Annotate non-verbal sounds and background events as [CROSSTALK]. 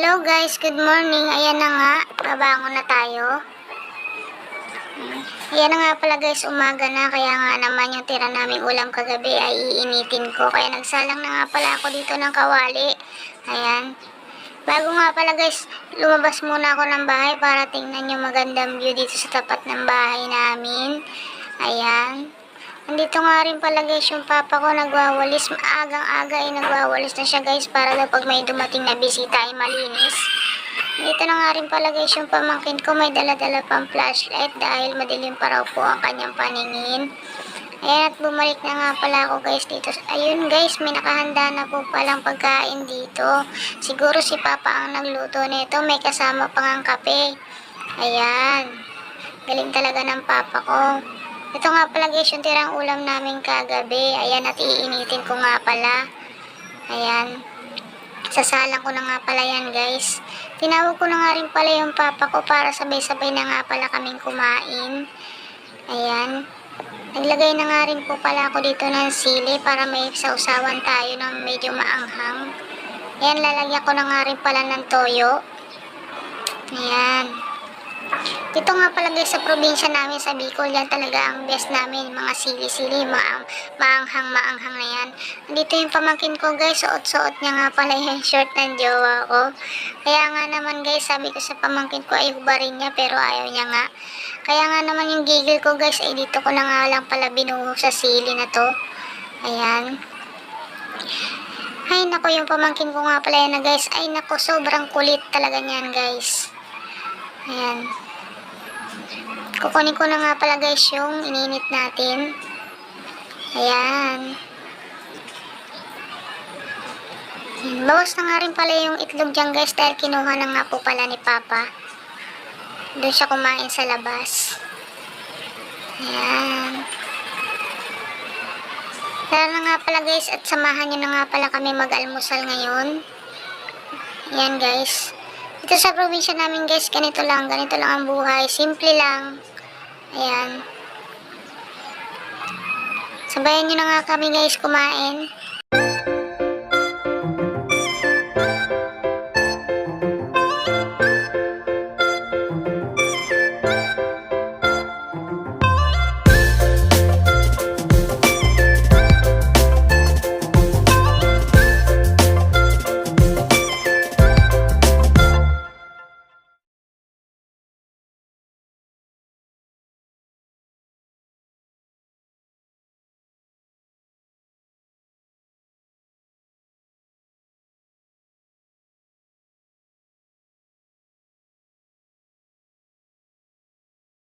Hello guys, good morning. Ayan na nga, babangon na tayo. Ayan na nga pala guys, umaga na. Kaya nga naman yung tira naming ulam kagabi ay iinitin ko. Kaya nagsalang na nga pala ako dito ng kawali. Ayan. Bago nga pala guys, lumabas muna ako ng bahay para tingnan yung magandang view dito sa tapat ng bahay namin. Ayan. Nandito nga rin pala guys yung papa ko nagwawalis. Maagang-aga ay nagwawalis na siya guys para daw pag may dumating na bisita ay malinis. Dito na nga rin pala guys yung pamangkin ko may dala-dala pang flashlight dahil madilim pa raw po ang kanyang paningin. Ayan at bumalik na nga pala ako guys dito. Ayun guys, may nakahanda na po palang pagkain dito. Siguro si Papa ang nagluto nito. May kasama pang ang kape. Ayan. Galing talaga ng Papa ko. Ito nga pala guys yung tirang ulam namin kagabi. Ayan at iinitin ko nga pala. Ayan. Sasalang ko na nga pala yan guys. Tinawag ko na nga rin pala yung papa ko para sabay-sabay na nga pala kaming kumain. Ayan. Naglagay na nga rin po pala ako dito ng sili para may sausawan tayo ng medyo maanghang. Ayan, lalagyan ko na nga rin pala ng toyo. Ayan. Dito nga pala guys sa probinsya namin sa Bicol, yan talaga ang best namin, mga sili-sili, maang, maanghang-maanghang na yan. Dito yung pamangkin ko guys, suot-suot niya nga pala yung [LAUGHS] shirt ng jowa ko. Kaya nga naman guys, sabi ko sa pamangkin ko ay hubarin niya pero ayaw niya nga. Kaya nga naman yung gigil ko guys, ay dito ko na nga lang pala binuho sa sili na to. Ayan. Ay nako yung pamangkin ko nga pala yan na guys, ay nako sobrang kulit talaga niyan guys. Ayan. Kukunin ko na nga pala guys yung ininit natin. Ayan. Ayan. Bawas na nga rin pala yung itlog dyan guys dahil kinuha na nga po pala ni Papa. Doon siya kumain sa labas. Ayan. Tara na nga pala guys at samahan nyo na nga pala kami mag-almusal ngayon. Ayan guys. Dito sa probinsya namin guys, ganito lang, ganito lang ang buhay. Simple lang. Ayan. Sabayan nyo na nga kami guys kumain.